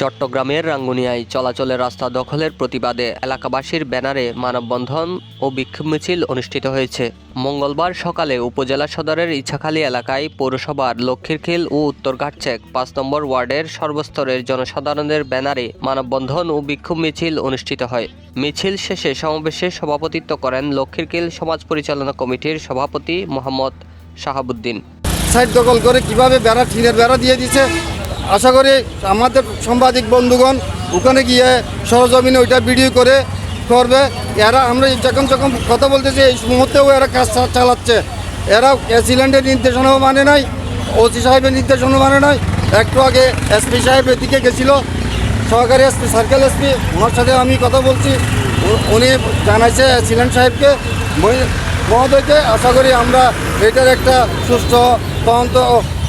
চট্টগ্রামের রাঙ্গুনিয়ায় চলাচলের রাস্তা দখলের প্রতিবাদে এলাকাবাসীর ব্যানারে মানববন্ধন ও বিক্ষোভ মিছিল অনুষ্ঠিত হয়েছে। মঙ্গলবার সকালে উপজেলা সদরের ইছাখালী এলাকায় পৌরসভার লক্ষ্মীরখিল ও উত্তরঘাট চেক পাঁচ নম্বর ওয়ার্ডের সর্বস্তরের জনসাধারণের ব্যানারে মানববন্ধন ও বিক্ষোভ মিছিল অনুষ্ঠিত হয়। মিছিল শেষে সমাবেশে সভাপতিত্ব করেন লক্ষ্মীরখিল সমাজ পরিচালনা কমিটির সভাপতি মোহাম্মদ শাহাবুদ্দিন। সাইড দখল করে কীভাবে বেড়া টিনের বেড়া দিয়ে দিছে? আশা করি আমাদের সাংবাদিক বন্ধুগণ ওখানে গিয়ে সরজমিনে ওইটা ভিডিও করে করবে। এরা আমরা যখন যখন কথা বলতেছি, এই মুহূর্তেও এরা কাজ চালাচ্ছে। এরা এসিল্যান্ডের নির্দেশনাও মানে নাই, ওসি সাহেবের নির্দেশনাও মানে নাই। একটু আগে এসপি সাহেব এদিকে গেছিল, সহকারী এসপি, সার্কেল এসপি, ওনার সাথে আমি কথা বলছি। উনি জানাইছে সিলেন সাহেবকে। মহোদয়কে আশা করি আমরা এটার একটা সুস্থ, তদন্ত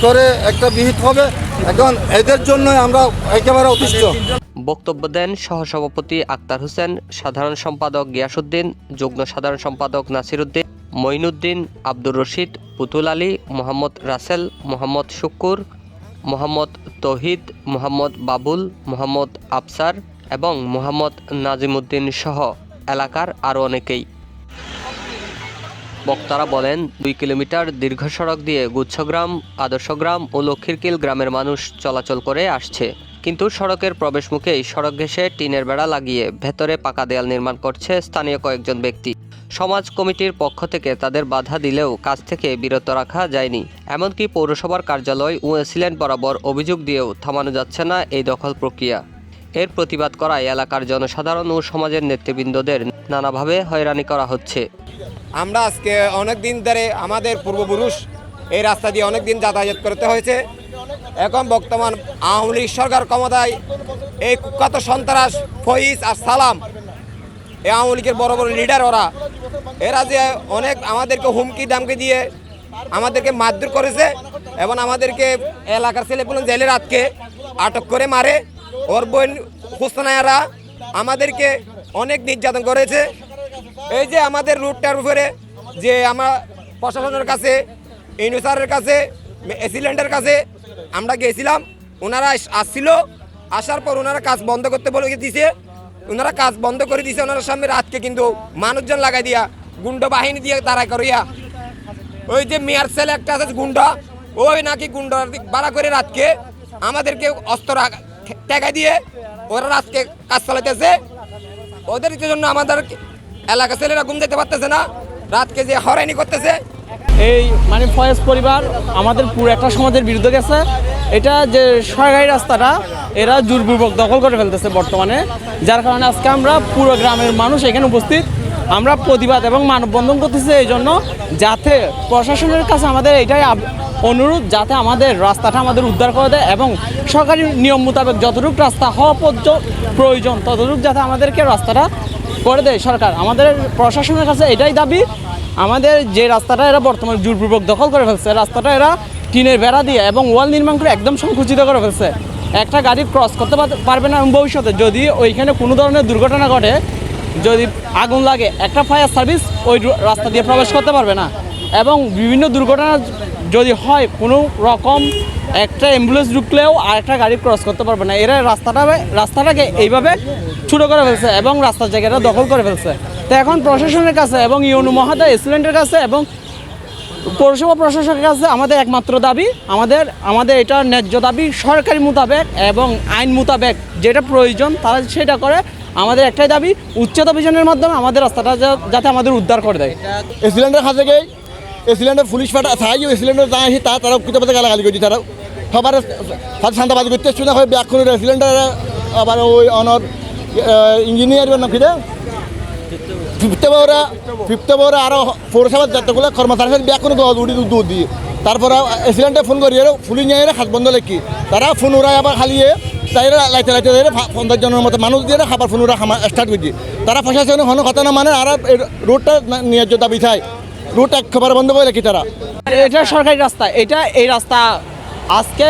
করে একটা বিহিত হবে। এখন এদের জন্য আমরা একেবারে অতিষ্ঠ। বক্তব্য দেন সহসভাপতি আক্তার হোসেন, সাধারণ সম্পাদক গিয়াসুদ্দিন যুগ্ম সাধারণ সম্পাদক নাসিরুদ্দিন মঈনুদ্দিন, আব্দুর রশিদ, পুতুল আলী, মোহাম্মদ রাসেল, মোহাম্মদ শুক্কুর, মোহাম্মদ তহিদ, মোহাম্মদ বাবুল, মোহাম্মদ আফসার এবং মোহাম্মদ নাজিমুদ্দিন সহ এলাকার আরও অনেকেই। বক্তারা বলেন, দুই কিলোমিটার দীর্ঘ সড়ক দিয়ে গুচ্ছগ্রাম, আদর্শগ্রাম ও লক্ষ্মীরকিল গ্রামের মানুষ চলাচল করে আসছে। কিন্তু সড়কের প্রবেশমুখেই সড়ক ঘেঁষে টিনের বেড়া লাগিয়ে ভেতরে পাকা দেয়াল নির্মাণ করছে স্থানীয় কয়েকজন ব্যক্তি। সমাজ কমিটির পক্ষ থেকে তাদের বাধা দিলেও কাজ থেকে বিরত রাখা যায়নি। এমনকি পৌরসভার কার্যালয় ও এসিল্যান্ড বরাবর অভিযোগ দিয়েও থামানো যাচ্ছে না এই দখল প্রক্রিয়া। এর প্রতিবাদ করায় এলাকার জনসাধারণ ও সমাজের নেতৃবৃন্দদের নানাভাবে হয়রানি করা হচ্ছে। আমরা আজকে অনেক দিন ধরে আমাদের পূর্বপুরুষ এই রাস্তা দিয়ে অনেক দিন যাতায়াত করতে হয়েছে। এখন বর্তমান আওয়ামী লীগ সরকার ক্ষমতায় এই কুখ্যাত সন্ত্রাস, ফইজ আর সালাম এই আওয়ামী লীগের বড় বড় লিডার ওরা। এরা যে অনেক আমাদেরকে হুমকি দামকি দিয়ে আমাদেরকে মারধর করেছে এবং আমাদেরকে এলাকার ছেলেপুলেন জেলে রাতকে আটক করে মারে। ওর বোন হুসনায়ারা আমাদেরকে অনেক নির্যাতন করেছে। এই যে আমাদের রুটটার উপরে যে আমরা প্রশাসনের কাছে ইউনিসারের কাছে এসিল্যান্ডের কাছে আমরা গেছিলাম ওনারা আসছিল, আসার পর ওনারা কাজ বন্ধ করতে বলে দিছে। ওনারা কাজ বন্ধ করে দিছে, ওনার সামনে রাতকে কিন্তু মানুষজন লাগাই দিয়া, গুন্ড বাহিনী দিয়ে তারাই করিয়া। ওই যে মেয়ার ছেলে একটা আছে গুন্ডা, ওই নাকি গুন্ডা বাড়া করে রাতকে আমাদেরকে অস্ত্র টেকা দিয়ে ওরা রাতকে কাজ চালাইতেছে। ওদের জন্য আমাদের এলাকা ছেলেরা ঘুম যেতে পারতেছে না। রাতকে যে হয়রানি করতেছে। এই মানে ফয়েজ পরিবার আমাদের পুরো একটা সমাজের বিরুদ্ধে গেছে। এটা যে সরকারি রাস্তাটা, এরা জোরপূর্বক দখল করে ফেলতেছে বর্তমানে। যার কারণে আজকে আমরা পুরো গ্রামের মানুষ এখানে উপস্থিত। আমরা প্রতিবাদ এবং মানববন্ধন করতেছি এই জন্য, যাতে প্রশাসনের কাছে আমাদের এটাই অনুরোধ যাতে আমাদের রাস্তাটা আমাদের উদ্ধার করে দেয় এবং সরকারি নিয়ম মোতাবেক যতটুকু রাস্তা হওয়া প্রয়োজন ততটুকু যাতে আমাদেরকে রাস্তাটা করে দেয় সরকার। আমাদের প্রশাসনের কাছে এটাই দাবি। আমাদের যে রাস্তাটা এরা বর্তমানে জোরপূর্বক দখল করে ফেলছে, রাস্তাটা এরা টিনের বেড়া দিয়ে এবং ওয়াল নির্মাণ করে একদম সংকুচিত করে ফেলছে। একটা গাড়ি ক্রস করতে পার- পারবে না ভবিষ্যতে। যদি ওইখানে কোনো ধরনের দুর্ঘটনা ঘটে, যদি আগুন লাগে, একটা ফায়ার সার্ভিস ওই রাস্তা দিয়ে প্রবেশ করতে পারবে না। এবং বিভিন্ন দুর্ঘটনা যদি হয়, কোনো রকম একটা অ্যাম্বুলেন্স ঢুকলেও আর একটা গাড়ি ক্রস করতে পারবে না। এরা রাস্তাটা রাস্তাটাকে এইভাবে ছোটো করে ফেলছে এবং রাস্তার জায়গাটা দখল করে ফেলছে। তো এখন প্রশাসনের কাছে এবং ইউনু মহাদয় এসিলেন্টের কাছে এবং পৌরসভা প্রশাসনের কাছে আমাদের একমাত্র দাবি, আমাদের আমাদের এটা ন্যায্য দাবি সরকারি মোতাবেক এবং আইন মোতাবেক যেটা প্রয়োজন তারা সেটা করে। আমাদের একটাই দাবি, উচ্চতা অভিযানের মাধ্যমে আমাদের রাস্তাটা যাতে আমাদের উদ্ধার করে দেয়। এসিলেন্ডার কাছে গিয়ে এসিলেন্ডার পুলিশ ফাটা থাই এসিলেন্ডার যা আসি তা তারা কুতে পাতে গালাগালি করছি তারা সবার সাথে শান্তাবাজি করতে শুনে হয় ব্যাক করে এসিলেন্ডার আবার ওই অনর ইঞ্জিনিয়ার নাম কি ফিফতে বউরা ফিফতে বউরা আরও পৌরসভার যতগুলো কর্মচারী ব্যাক করে উড়ি দুধ দিয়ে তারপরে এসিলেন্ডার ফোন করি ফোন নিয়ে হাত বন্ধ লেখি। তারা ফোন উড়ায় আবার খালিয়ে তাই লাইতে লাইতে যাই পঞ্চাশ জনের মতো মানুষ দিয়ে খাবার ফোন উড়া স্টার্ট করছি তারা প্রশাসনের কোনো কথা না মানে আর রোডটা ন্যায্য দাবি চাই। রুট একেবারে বন্ধ করে রেখি তারা? এটা সরকারি রাস্তা। এটা এই রাস্তা আজকে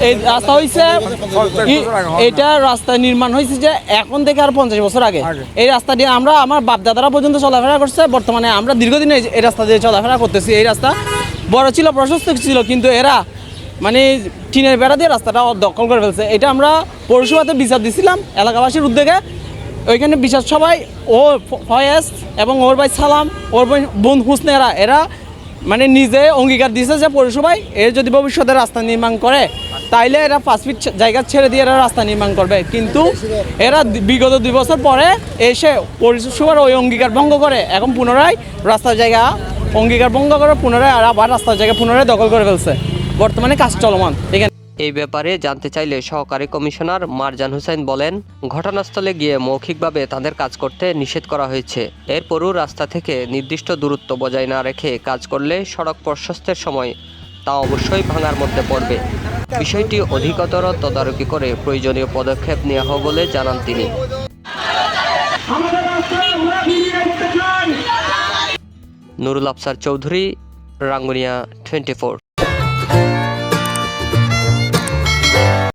এই রাস্তা হয়েছে এটা রাস্তা নির্মাণ হয়েছে যে এখন থেকে আর পঞ্চাশ বছর আগে। এই রাস্তা দিয়ে আমরা আমার বাপদাদারা পর্যন্ত চলাফেরা করছে বর্তমানে আমরা দীর্ঘদিন এই- এই রাস্তা দিয়ে চলাফেরা করতেছি। এই রাস্তা বড় ছিল প্রশস্ত ছিল কিন্তু এরা মানে টিনের বেড়া দিয়ে রাস্তাটা দখল করে ফেলছে। এটা আমরা পৌরসভাতে বিচার দিছিলাম এলাকাবাসীর উদ্যোগে। ওইখানে বিচার সবাই, ও ফ- ফয়েজ এবং ওর ভাই সালাম, ওর বোন- বোন হুসনেরা এরা মানে নিজে অঙ্গীকার দিয়েছে যে পৌরসভায় এর যদি ভবিষ্যতে রাস্তা নির্মাণ করে, তাইলে এরা পাঁচ ফিট জায়গা ছেড়ে দিয়ে এরা রাস্তা নির্মাণ করবে। কিন্তু এরা বিগত দুই বছর পরে এসে পৌরসভার ওই অঙ্গীকার ভঙ্গ করে, এখন পুনরায় রাস্তার জায়গা অঙ্গীকার ভঙ্গ করে, পুনরায় আর আবার রাস্তার জায়গা পুনরায় দখল করে ফেলছে। বর্তমানে কাজ চলমান। এখানে এই ব্যাপারে জানতে চাইলে সহকারী কমিশনার মারজান হোসেন বলেন ঘটনাস্থলে গিয়ে মৌখিকভাবে তাদের কাজ করতে নিষেধ করা হয়েছে। এরপরও রাস্তা থেকে নির্দিষ্ট দূরত্ব বজায় না রেখে কাজ করলে সড়ক প্রশস্তের সময় তা অবশ্যই ভাঙার মধ্যে পড়বে। বিষয়টি অধিকতর তদারকি করে প্রয়োজনীয় পদক্ষেপ নেওয়া হবে বলে জানান তিনি। নুরুল আফসার চৌধুরী রাঙ্গুনিয়া টোয়েন্টি